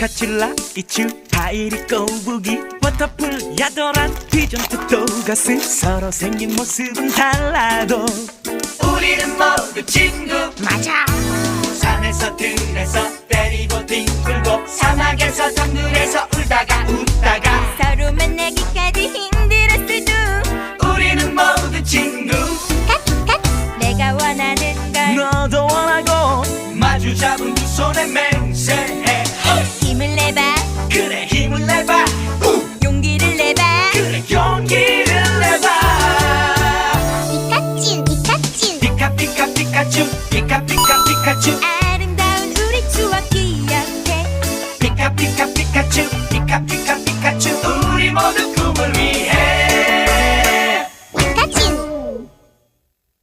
카칠라 이츄 하이리 꼬부기 워터풀 야도란 피전트 또가스 서로 생긴 모습은 달라도. 우리는 모두 친구. 맞아. 산에서 들에서 때리고 뒹굴고 사막에서 정글에서 울다가 웃다가. 서로 만나기까지 힘들었어도 우리는 모두 친구. 갓갓. 내가 원하는 걸. 너도 원하고 마주 잡은 두 손에 맹